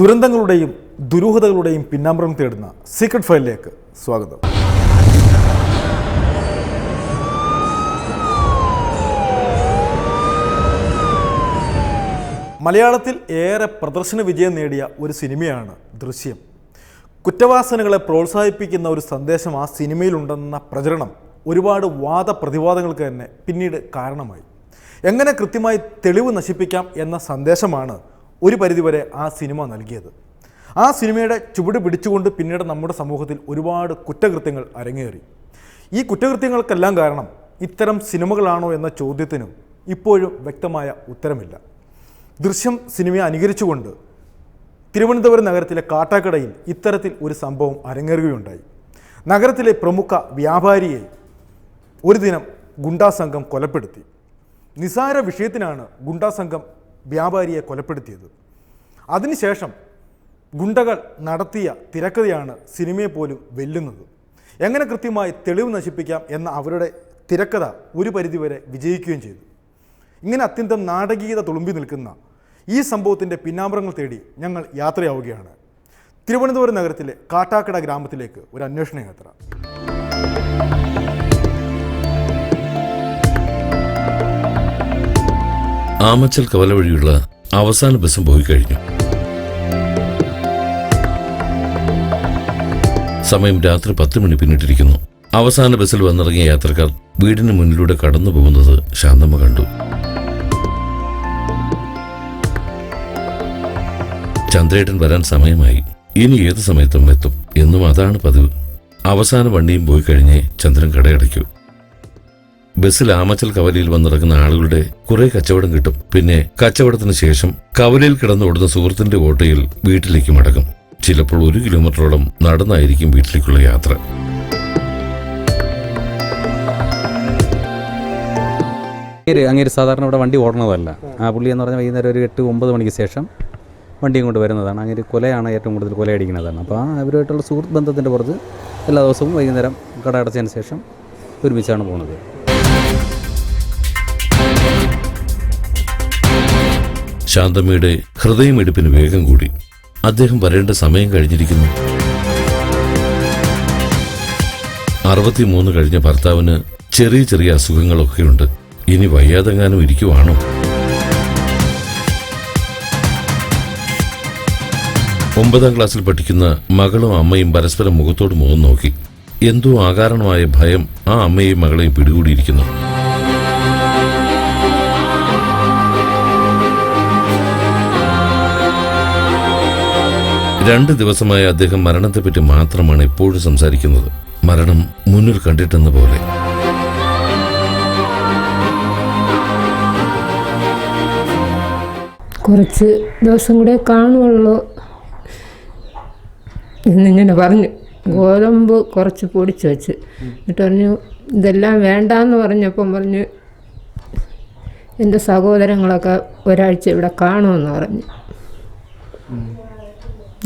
ദുരന്തങ്ങളുടെയും ദുരൂഹതകളുടെയും പിന്നാമ്പറം തേടുന്ന സീക്രട്ട് ഫയലിലേക്ക് സ്വാഗതം. മലയാളത്തിൽ ഏറെ പ്രദർശന വിജയം നേടിയ ഒരു സിനിമയാണ് ദൃശ്യം. കുറ്റവാസനകളെ പ്രോത്സാഹിപ്പിക്കുന്ന ഒരു സന്ദേശം ആ സിനിമയിലുണ്ടെന്ന പ്രചരണം ഒരുപാട് വാദപ്രതിവാദങ്ങൾക്ക് തന്നെ പിന്നീട് കാരണമായി. എങ്ങനെ കൃത്യമായി തെളിവ് നശിപ്പിക്കാം എന്ന സന്ദേശമാണ് ഒരു പരിധിവരെ ആ സിനിമ നൽകിയത്. ആ സിനിമയുടെ ചുവട് പിടിച്ചുകൊണ്ട് പിന്നീട് നമ്മുടെ സമൂഹത്തിൽ ഒരുപാട് കുറ്റകൃത്യങ്ങൾ അരങ്ങേറി. ഈ കുറ്റകൃത്യങ്ങൾക്കെല്ലാം കാരണം ഇത്തരം സിനിമകളാണോ എന്ന ചോദ്യത്തിനും ഇപ്പോഴും വ്യക്തമായ ഉത്തരമില്ല. ദൃശ്യം സിനിമയെ അനുകരിച്ചുകൊണ്ട് തിരുവനന്തപുരം നഗരത്തിലെ കാട്ടാക്കടയിൽ ഇത്തരത്തിൽ ഒരു സംഭവം അരങ്ങേറുകയുണ്ടായി. നഗരത്തിലെ പ്രമുഖ വ്യാപാരിയെ ഒരു ദിനം ഗുണ്ടാസംഘം കൊലപ്പെടുത്തി. നിസാര വിഷയത്തിനാണ് ഗുണ്ടാസംഘം വ്യാപാരിയെ കൊലപ്പെടുത്തിയത്. അതിനുശേഷം ഗുണ്ടകൾ നടത്തിയ തിരക്കഥയാണ് സിനിമയെ പോലും വെല്ലുന്നത്. എങ്ങനെ കൃത്യമായി തെളിവ് നശിപ്പിക്കാം എന്ന അവരുടെ തിരക്കഥ ഒരു പരിധിവരെ വിജയിക്കുകയും ചെയ്തു. ഇങ്ങനെ അത്യന്തം നാടകീയത തുളുമ്പി നിൽക്കുന്ന ഈ സംഭവത്തിന്റെ പിന്നാമ്പുറങ്ങൾ തേടി ഞങ്ങൾ യാത്രയാവുകയാണ്. തിരുവനന്തപുരം നഗരത്തിലെ കാട്ടാക്കട ഗ്രാമത്തിലേക്ക് ഒരു അന്വേഷണ യാത്ര ആമച്ചൽ കവല വഴിയുള്ള അവസാന ബസ്സും പോയി കഴിഞ്ഞു. സമയം രാത്രി പത്ത് മണി പിന്നിട്ടിരിക്കുന്നു. അവസാന ബസ്സിൽ വന്നിറങ്ങിയ യാത്രക്കാർ വീടിന് മുന്നിലൂടെ കടന്നു പോകുന്നത് ശാന്തമ്മ കണ്ടു. ചന്ദ്രേട്ടൻ വരാൻ സമയമായി. ഇനി ഏത് സമയത്തും എത്തും എന്നും അതാണ് പതിവ്. അവസാന വണ്ടിയും പോയി കഴിഞ്ഞേ ചന്ദ്രൻ കടയടയ്ക്കൂ. ബസ്സിൽ ആമച്ചൽ കവലയിൽ വന്നിറങ്ങുന്ന ആളുകളുടെ കുറെ കച്ചവടം കിട്ടും. പിന്നെ കച്ചവടത്തിന് ശേഷം കവലയിൽ കിടന്നോടുന്ന സുഹൃത്തിന്റെ ഓട്ടോയിൽ വീട്ടിലേക്ക് മടങ്ങും. ചിലപ്പോൾ ഒരു കിലോമീറ്ററോളം നടന്നായിരിക്കും വീട്ടിലേക്കുള്ള യാത്ര. അങ്ങേര് സാധാരണ ഇവിടെ വണ്ടി ഓടണതല്ല. ആ പുള്ളി എന്ന് പറഞ്ഞാൽ വൈകുന്നേരം ഒരു എട്ട് ഒമ്പത് മണിക്ക് ശേഷം വണ്ടിയും കൊണ്ട് വരുന്നതാണ്. അങ്ങനെ കൊലയാണ് ഏറ്റവും കൂടുതൽ കൊലയടിക്കുന്നതാണ് അപ്പോൾ ആ അവരുമായിട്ടുള്ള സുഹൃത്ത് ബന്ധത്തിന്റെ പുറത്ത് എല്ലാ ദിവസവും വൈകുന്നേരം കട അടച്ചതിന് ശേഷം ഒരുമിച്ചാണ് പോകുന്നത്. ശാന്തമ്മയുടെ ഹൃദയമിടിപ്പിന് വേഗം കൂടി. അദ്ദേഹം വരേണ്ട സമയം കഴിഞ്ഞിരിക്കുന്നു. അറുപത്തിമൂന്ന് കഴിഞ്ഞ ഭർത്താവിന് ചെറിയ ചെറിയ അസുഖങ്ങളൊക്കെയുണ്ട്. ഇനി വയ്യാതെങ്ങാനും ഇരിക്കുവാണോ? ഒമ്പതാം ക്ലാസ്സിൽ പഠിക്കുന്ന മകളും അമ്മയും പരസ്പരം മുഖത്തോട് മുഖം നോക്കി. എന്തോ ആകാരണമായ ഭയം ആ അമ്മയെയും മകളെയും പിടികൂടിയിരിക്കുന്നു. രണ്ട് ദിവസമായി അദ്ദേഹം മരണത്തെപ്പറ്റി മാത്രമാണ് എപ്പോഴും സംസാരിക്കുന്നത്. മരണം മുന്നിൽ കണ്ടിട്ടെന്ന പോലെ. കുറച്ച് ദിവസം കൂടെ കാണുള്ളൂ എന്നിങ്ങനെ പറഞ്ഞു. ഗോതമ്പ് കുറച്ച് പൊടിച്ച് വെച്ച്. എന്നിട്ട് പറഞ്ഞു ഇതെല്ലാം വേണ്ടാന്ന് പറഞ്ഞപ്പം പറഞ്ഞു എന്റെ സഹോദരങ്ങളൊക്കെ ഒരാഴ്ച ഇവിടെ കാണുമെന്ന് പറഞ്ഞു.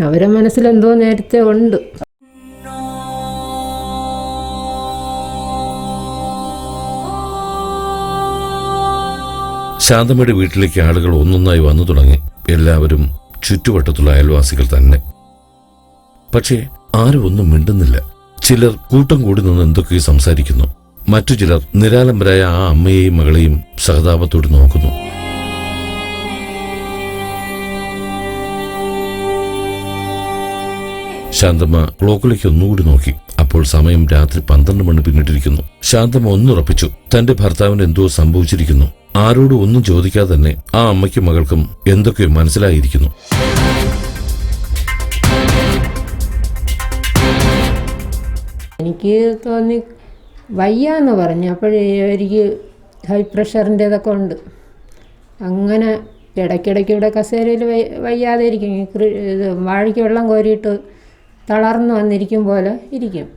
അവരെ മനസ്സിലെന്തോ നേരത്തെ ഉണ്ട്. ശാന്തമ്മയുടെ വീട്ടിലേക്ക് ആളുകൾ ഒന്നൊന്നായി വന്നു തുടങ്ങി. എല്ലാവരും ചുറ്റുവട്ടത്തുള്ള അയൽവാസികൾ തന്നെ. പക്ഷേ ആരും ഒന്നും മിണ്ടുന്നില്ല. ചിലർ കൂട്ടം കൂടി നിന്ന് എന്തൊക്കെയോ സംസാരിക്കുന്നു. മറ്റു ചിലർ നിരാലംബരായ ആ അമ്മയെയും മകളെയും സഹതാപത്തോട് നോക്കുന്നു. ശാന്തമ്മ ക്ലോക്കിലേക്ക് ഒന്നുകൂടി നോക്കി. അപ്പോൾ സമയം രാത്രി പന്ത്രണ്ട് മണി പിന്നിട്ടിരിക്കുന്നു. ശാന്തമ്മ ഒന്നുറപ്പിച്ചു. തന്റെ ഭർത്താവിന് എന്തോ സംഭവിച്ചിരിക്കുന്നു. ആരോടും ഒന്നും ചോദിക്കാതെ തന്നെ ആ അമ്മയ്ക്കും മകൾക്കും എന്തൊക്കെയോ മനസ്സിലായിരിക്കുന്നു. എനിക്ക് തോന്നി വയ്യാന്ന് പറഞ്ഞു. അപ്പോഴേ എനിക്ക് ഹൈ പ്രഷറിന്റെ ഇതൊക്കെ ഉണ്ട്. അങ്ങനെ ഇടയ്ക്കിടയ്ക്ക് ഇവിടെ കസേരയിൽ വയ്യാതെ ഇരിക്കും. വാഴയ്ക്ക് വെള്ളം കോരിയിട്ട് തളർന്നു വന്നിരിക്കും പോലെ ഇരിക്കും.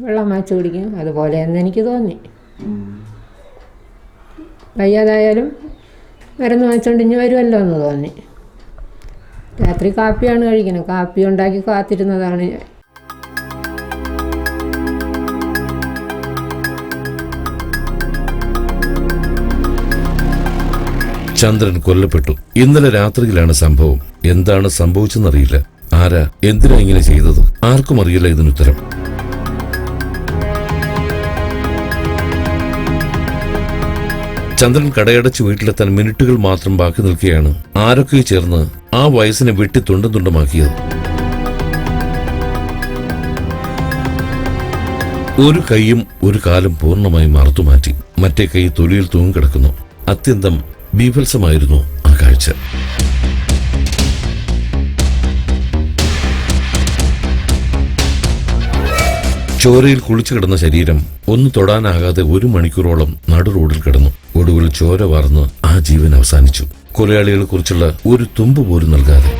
വെള്ളം മാച്ച് കുടിക്കും. അതുപോലെ എന്ന് എനിക്ക് തോന്നി. വയ്യാതായാലും മരുന്ന് വാങ്ങിച്ചുകൊണ്ട് ഇനി വരുമല്ലോ എന്ന് തോന്നി. രാത്രി കാപ്പിയാണ് കഴിക്കുന്നത്. കാപ്പി ഉണ്ടാക്കി കാത്തിരുന്നതാണ് ഞാൻ. ചന്ദ്രൻ കൊല്ലപ്പെട്ടു. ഇന്നലെ രാത്രിയിലാണ് സംഭവം. എന്താണ് സംഭവിച്ചെന്നറിയില്ല. ആരാ? എന്തിനാ ഇങ്ങനെ ചെയ്തത്? ആർക്കും അറിയില്ല ഇതിനുത്തരം ചന്ദ്രൻ കടയടച്ച് വീട്ടിലെത്താൻ മിനിറ്റുകൾ മാത്രം ബാക്കി നിൽക്കുകയാണ്. ആരൊക്കെ ചേർന്ന് ആ വയസ്സിനെ വെട്ടി തുണ്ടും തുണ്ടമാക്കിയത്. ഒരു കൈയും ഒരു കാലും പൂർണമായി മറത്തുമാറ്റി മറ്റേ കൈ തൊലിയിൽ തൂങ്ങിക്കിടക്കുന്നു. അത്യന്തം ബീഭത്സമായിരുന്നു ആ കാഴ്ച. ചോരയിൽ കുളിച്ചു കിടന്ന ശരീരം ഒന്ന് തൊടാനാകാതെ ഒരു മണിക്കൂറോളം നടു റോഡിൽ കിടന്നു. ഒടുവിൽ ചോര വാർന്ന് ആ ജീവൻ അവസാനിച്ചു. കൊലയാളികളെ കുറിച്ചുള്ള ഒരു തുമ്പ് പോലും നൽകാതെ.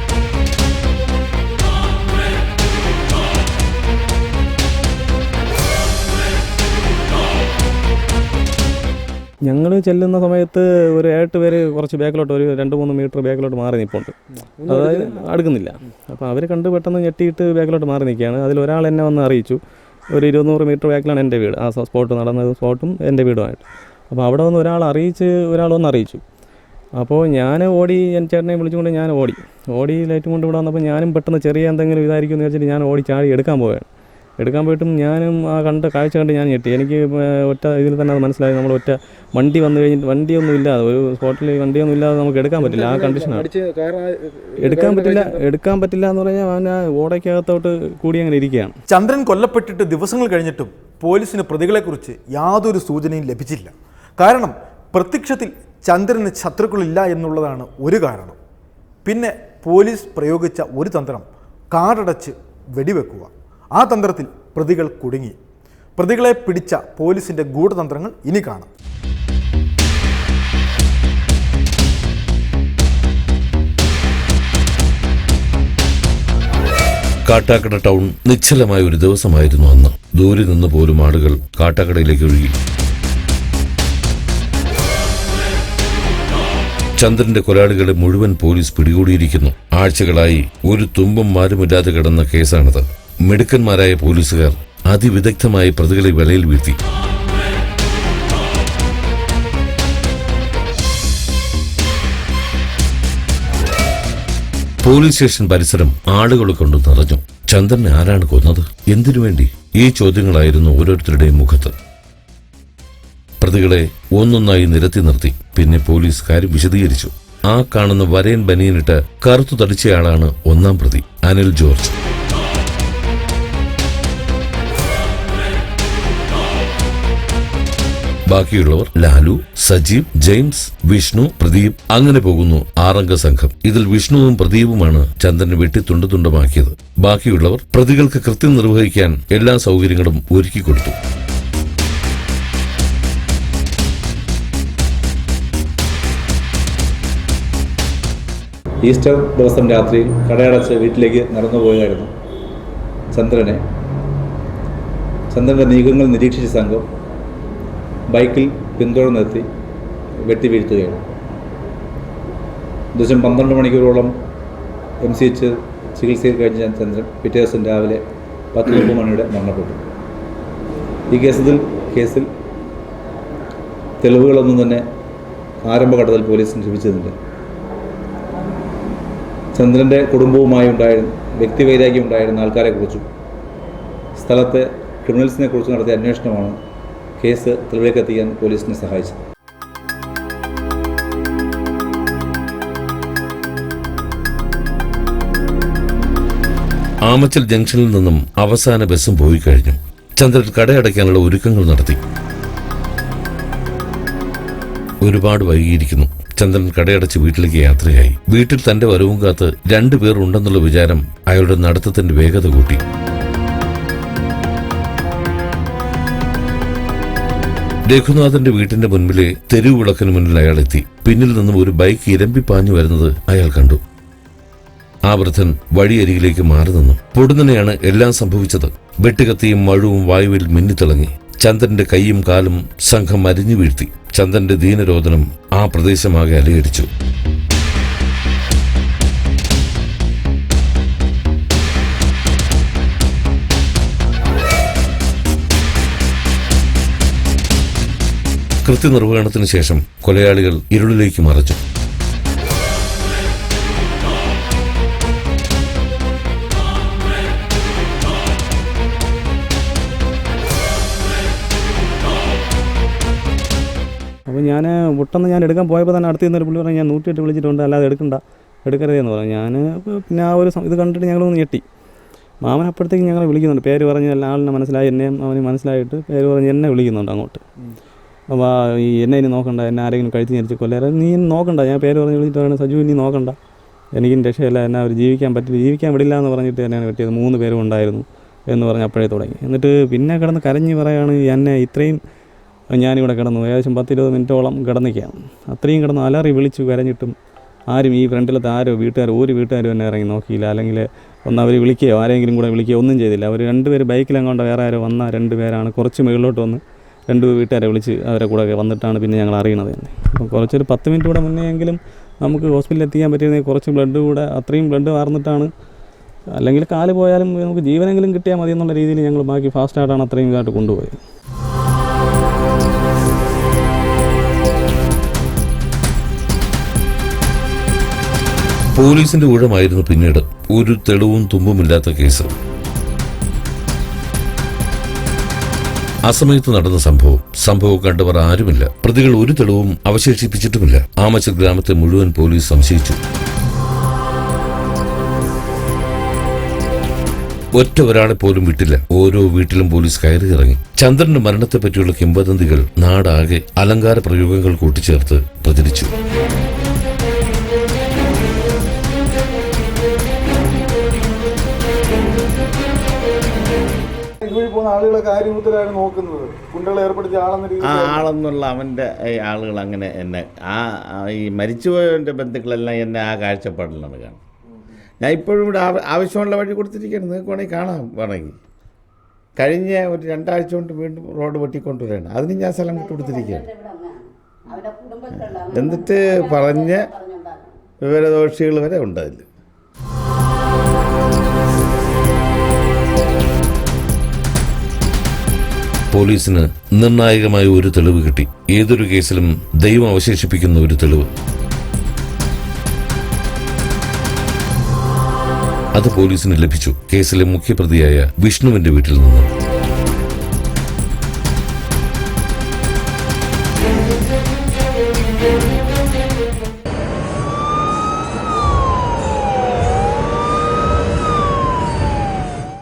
ഞങ്ങൾ ചെല്ലുന്ന സമയത്ത് ഒരു ഏട്ട് പേര് കുറച്ച് ബാക്കിലോട്ട് ഒരു രണ്ട് മൂന്ന് മീറ്റർ ബാക്കിലോട്ട് മാറി നിൽപ്പുണ്ട് അതായത് അടുക്കുന്നില്ല. അപ്പോൾ അവർ കണ്ട് പെട്ടെന്ന് ഞെട്ടിയിട്ട് ബാക്കിലോട്ട് മാറി നിൽക്കുകയാണ്. അതിൽ ഒരാൾ എന്നെ വന്ന് അറിയിച്ചു. ഒരു ഇരുന്നൂറ് മീറ്റർ ബാക്കിലാണ് എന്റെ വീട്. ആ സ്പോട്ട് നടന്ന സ്പോട്ടും എന്റെ വീടുമായിട്ട്. അപ്പോൾ അവിടെ വന്ന് ഒരാൾ അറിയിച്ച് ഒരാൾ വന്ന് അറിയിച്ചു. അപ്പോൾ ഞാൻ ഓടി എന്റെ ചേട്ടനെ വിളിച്ചുകൊണ്ട് ഞാൻ ഓടി. ഓടി ലൈറ്റും കൊണ്ട് ഇവിടെ വന്നപ്പോൾ ഞാനും പെട്ടെന്ന് ചെറിയ എന്തെങ്കിലും ഇതായിരിക്കും എന്ന് വെച്ചിട്ട് ഞാൻ ഓടി ചാടി എടുക്കാൻ പോവുകയാണ്. എടുക്കാൻ പോയിട്ടും ഞാനും ആ കണ്ട കാഴ്ച കണ്ട് ഞാൻ ഞെട്ടി. എനിക്ക് ഒറ്റ ഇതിൽ തന്നെ അത് മനസ്സിലായി. നമ്മൾ ഒറ്റ വണ്ടി വന്നു കഴിഞ്ഞിട്ട് വണ്ടിയൊന്നും ഇല്ലാതെ ഒരു സ്പോട്ടിൽ വണ്ടിയൊന്നും ഇല്ലാതെ നമുക്ക് എടുക്കാൻ പറ്റില്ല ആ കണ്ടീഷനാണ് എടുക്കാൻ പറ്റില്ല എടുക്കാൻ പറ്റില്ല എന്ന് പറഞ്ഞാൽ അവൻ ആ ഓടയ്ക്കകത്തോട്ട് കൂടി അങ്ങനെ ഇരിക്കുകയാണ്. ചന്ദ്രൻ കൊല്ലപ്പെട്ടിട്ട് ദിവസങ്ങൾ കഴിഞ്ഞിട്ടും പോലീസിന് പ്രതികളെക്കുറിച്ച് യാതൊരു സൂചനയും ലഭിച്ചില്ല. കാരണം പ്രത്യക്ഷത്തിൽ ചന്ദ്രന് ശത്രുക്കളില്ല എന്നുള്ളതാണ് ഒരു കാരണം. പിന്നെ പോലീസ് പ്രയോഗിച്ച ഒരു തന്ത്രം കാടടച്ച് വെടിവെക്കുക. ആ തന്ത്രത്തിൽ പ്രതികൾ കുടുങ്ങി. പ്രതികളെ പിടിച്ച പോലീസിന്റെ ഗൂഢതന്ത്രങ്ങൾ ഇനി കാണാം. കാട്ടാക്കട ടൗൺ നിശ്ചലമായ ഒരു ദിവസമായിരുന്നു അന്ന്. ദൂരെ നിന്ന് പോലും ആളുകൾ കാട്ടാക്കടയിലേക്ക് ഒഴുകി. ചന്ദ്രന്റെ കൊലാളികളെ മുഴുവൻ പോലീസ് പിടികൂടിയിരിക്കുന്നു. ആഴ്ചകളായി ഒരു തുമ്പും മാരുമില്ലാതെ കിടന്ന കേസാണിത്. മിടുക്കന്മാരായ പോലീസുകാർ അതിവിദഗ്ധമായി പ്രതികളെ വിലയിൽ വീഴ്ത്തി. പോലീസ് സ്റ്റേഷൻ പരിസരം ആളുകൾ കൊണ്ട് നിറഞ്ഞു. ചന്ദ്രനെ ആരാണ് കൊന്നത്? എന്തിനു വേണ്ടി? ഈ ചോദ്യങ്ങളായിരുന്നു ഓരോരുത്തരുടെയും മുഖത്ത്. പ്രതികളെ ഒന്നൊന്നായി നിരത്തി നിർത്തി. പിന്നെ പോലീസ് കാര്യം വിശദീകരിച്ചു. ആ കാണുന്ന വരയൻ ബനിയനിട്ട് കറുത്തു തടിച്ചയാളാണ് ഒന്നാം പ്രതി അനിൽ ജോർജ്. ബാക്കിയുള്ളവർ ലാലു സജീവ് ജെയിംസ് വിഷ്ണു പ്രദീപ് അങ്ങനെ പോകുന്നു ആറംഗ സംഘം. ഇതിൽ വിഷ്ണുവും പ്രദീപുമാണ് ചന്ദ്രനെ വെട്ടി തുണ്ടുതുണ്ടമാക്കിയത് ബാക്കിയുള്ളവർ പ്രതികൾക്ക് കൃത്യം നിർവഹിക്കാൻ എല്ലാ സൗകര്യങ്ങളും ഒരുക്കിക്കൊടുത്തു ഈസ്റ്റർ ദിവസം രാത്രിയിൽ കടയടച്ച് വീട്ടിലേക്ക് നടന്നു പോയതായിരുന്നു ചന്ദ്രനെ. ചന്ദ്രന്റെ നീക്കങ്ങൾ നിരീക്ഷിച്ച സംഘം ബൈക്കിൽ പിന്തുടർന്നെത്തി വെട്ടി വീഴ്ത്തുകയാണ്. ദിവസം പന്ത്രണ്ട് മണിക്കൂറോളം എം സി എച്ച് ചികിത്സയിൽ കഴിഞ്ഞ ചന്ദ്രൻ പിറ്റേ ദിവസം രാവിലെ പത്ത് മുപ്പത് മണിയുടെ മരണപ്പെട്ടു. ഈ കേസിൽ കേസിൽ തെളിവുകളൊന്നും തന്നെ ആരംഭഘട്ടത്തിൽ പോലീസിന് ലഭിച്ചതില്ല ചന്ദ്രന്റെ കുടുംബവുമായി ഉണ്ടായിരുന്ന വ്യക്തിവൈരാഗ്യം ഉണ്ടായിരുന്ന ആൾക്കാരെക്കുറിച്ചും സ്ഥലത്തെ ക്രിമിനൽസിനെ കുറിച്ചും നടത്തിയ അന്വേഷണമാണ് കേസ് തെളിവിലേക്കെത്തിക്കാൻ പോലീസിനെ സഹായിച്ചത് ആമച്ചൽ ജംഗ്ഷനിൽ നിന്നും അവസാന ബസ്സും പോയി കഴിഞ്ഞു. ചന്ദ്രൻ കടയടയ്ക്കാനുള്ള ഒരുക്കങ്ങൾ നടത്തി. ഒരുപാട് വൈകിയിരിക്കുന്നു. ചന്ദ്രൻ കടയടച്ച് വീട്ടിലേക്ക് യാത്രയായി. വീട്ടിൽ തന്റെ വരവും കാത്ത് രണ്ടുപേർ ഉണ്ടെന്നുള്ള വിചാരം അയാളുടെ നടത്തത്തിന്റെ വേഗത കൂട്ടി. രഘുനാഥന്റെ വീട്ടിന്റെ മുൻപിലെ തെരുവ് വിളക്കിന് മുന്നിൽ അയാൾ എത്തി. പിന്നിൽ നിന്നും ഒരു ബൈക്ക് ഇരമ്പി പാഞ്ഞു വരുന്നത് അയാൾ കണ്ടു. ആ വൃദ്ധൻ വഴിയരികിലേക്ക് മാറി നിന്നു. പൊടുന്നനെയാണ് എല്ലാം സംഭവിച്ചത്. വെട്ടുകത്തിയും മഴവും വായുവിൽ മിന്നിത്തിളങ്ങി. ചന്ദ്രന്റെ കൈയും കാലും സംഘം അരിഞ്ഞു വീഴ്ത്തി. ചന്ദ്രന്റെ ദീനരോധനം ആ പ്രദേശമാകെ അലയടിച്ചു. കൃത്യനിർവഹണത്തിന് ശേഷം കൊലയാളികൾ ഇരുളിലേക്ക് മറച്ചു. അപ്പോൾ ഞാൻ വിട്ടെന്ന് ഞാൻ എടുക്കാൻ പോയപ്പോൾ തന്നെ അടുത്ത് നിന്നൊരു പുള്ളി പറഞ്ഞു ഞാൻ നൂറ്റിയെട്ട് വിളിച്ചിട്ടുണ്ട് അല്ലാതെ എടുക്കണ്ട എടുക്കരുതെന്ന് പറഞ്ഞു. ഞാൻ പിന്നെ ആ ഒരു ഇത് കണ്ടിട്ട് ഞങ്ങളൊന്ന് ഞെട്ടി. മാമൻ അപ്പോഴത്തേക്ക് ഞങ്ങളെ വിളിക്കുന്നുണ്ട്. പേര് പറഞ്ഞ് എല്ലാ ആളിനെ മനസ്സിലായി എന്നെയും അവന് മനസ്സിലായിട്ട് പേര് പറഞ്ഞ് എന്നെ വിളിക്കുന്നുണ്ട് അങ്ങോട്ട്. ഈ എന്നെ ഇനി നോക്കണ്ട എന്നെ ആരെങ്കിലും കഴുത്തി ഞരിച്ച് കൊല്ലേറെ നീ നോക്കണ്ട. ഞാൻ പേര് പറഞ്ഞ് വിളിച്ചിട്ടാണ് സജു നീ നോക്കണ്ട. എനിക്കും രക്ഷയില്ല എന്നെ അവർ ജീവിക്കാൻ പറ്റില്ല ജീവിക്കാൻ വിടില്ല എന്ന് പറഞ്ഞിട്ട് എന്നെയാണ് വെട്ടിയത് മൂന്ന് പേരും ഉണ്ടായിരുന്നു എന്ന് പറഞ്ഞ് അപ്പോഴേ തുടങ്ങി. എന്നിട്ട് പിന്നെ കിടന്ന് കരഞ്ഞ് പറയാണ് എന്നെ ഇത്രയും ഞാനിവിടെ കിടന്നു. ഏകദേശം പത്തിരുപത് മിനിറ്റോളം കിടന്നിക്കാം അത്രയും കിടന്ന് അലറി വിളിച്ചു കരഞ്ഞിട്ടും ആരും ഈ ഫ്രണ്ടിലത്തെ ആരോ വീട്ടുകാർ ഒരു വീട്ടുകാരും എന്നെ ഇറങ്ങി നോക്കിയില്ല. അല്ലെങ്കിൽ ഒന്ന് അവർ വിളിക്കുകയോ ആരെങ്കിലും കൂടെ വിളിക്കുകയോ ഒന്നും ചെയ്തില്ല. അവർ രണ്ടുപേർ ബൈക്കിലെങ്ങോണ്ട് വേറെ ആരോ വന്ന രണ്ട് പേരാണ് കുറച്ച് മുകളിലോട്ട് വന്ന് രണ്ട് വീട്ടുകാരെ വിളിച്ച് അവരെ കൂടെ വന്നിട്ടാണ് പിന്നെ ഞങ്ങൾ അറിയണത്. തന്നെ അപ്പോൾ കുറച്ചൊരു പത്ത് മിനിറ്റ് കൂടെ മുന്നേ എങ്കിലും നമുക്ക് ഹോസ്പിറ്റലിൽ എത്തിക്കാൻ പറ്റിയിരുന്നെങ്കിൽ കുറച്ച് ബ്ലഡ് കൂടെ അത്രയും ബ്ലഡ് വാർന്നിട്ടാണ്. അല്ലെങ്കിൽ കാൽ പോയാലും നമുക്ക് ജീവനെങ്കിലും കിട്ടിയാൽ മതി എന്നുള്ള രീതിയിൽ ഞങ്ങൾ ബാക്കി ഫാസ്റ്റായിട്ടാണ് അത്രയും ഇതായിട്ട് കൊണ്ടുപോയത്. പോലീസിന്റെ ഊഴമായിരുന്നു പിന്നീട് ഒരു തെളിവും തുമ്പുമില്ലാത്ത കേസ്. അസമയത്ത് നടന്ന സംഭവം. സംഭവം കണ്ടവർ ആരുമില്ല. പ്രതികൾ ഒരു തെളിവും അവശേഷിപ്പിച്ചിട്ടുമില്ല. ആമച്ചർ ഗ്രാമത്തെ മുഴുവൻ പോലീസ് സംശയിച്ചു. ഒറ്റ ഒരാളെ പോലും വിട്ടില്ല. ഓരോ വീട്ടിലും പോലീസ് കയറി ഇറങ്ങി. ചന്ദ്രന്റെ മരണത്തെപ്പറ്റിയുള്ള കിംവദന്തികൾ നാടാകെ അലങ്കാര പ്രയോഗങ്ങൾ കൂട്ടിച്ചേർത്ത് പ്രചരിച്ചു. ആളുകളെ കാര്യത്തിലാണ് നോക്കുന്നത്. കുണ്ടകളെ ഏർപ്പെടുത്തിയ ആളെന്ന ആ ആളെന്നുള്ള അവന്റെ ആളുകൾ അങ്ങനെ എന്നെ ആ ആ ഈ മരിച്ചുപോയവന്റെ ബന്ധുക്കളെല്ലാം എന്നെ ആ കാഴ്ചപ്പാടിലാണ് കാണുന്നത്. ഞാൻ ഇപ്പോഴും ഇവിടെ ആവശ്യമുള്ള വഴി കൊടുത്തിരിക്കുകയാണ്. നിങ്ങൾക്ക് വേണമെങ്കിൽ കാണാം വേണമെങ്കിൽ. കഴിഞ്ഞ ഒരു രണ്ടാഴ്ച കൊണ്ട് വീണ്ടും റോഡ് വെട്ടിക്കൊണ്ടുവരികയാണ്. അതിന് ഞാൻ സ്ഥലം വിട്ടു കൊടുത്തിരിക്കുകയാണ്. എന്നിട്ട് പറഞ്ഞ വിവരദോഷികൾ വരെ ഉണ്ട് അതിൽ. പോലീസിന് നിർണായകമായ ഒരു തെളിവ് കിട്ടി. ഏതൊരു കേസിലും ദൈവം അവശേഷിപ്പിക്കുന്ന ഒരു തെളിവ്. അത് പോലീസിന് ലഭിച്ചു. കേസിലെ മുഖ്യപ്രതിയായ വിഷ്ണുവിന്റെ വീട്ടിൽ നിന്നും.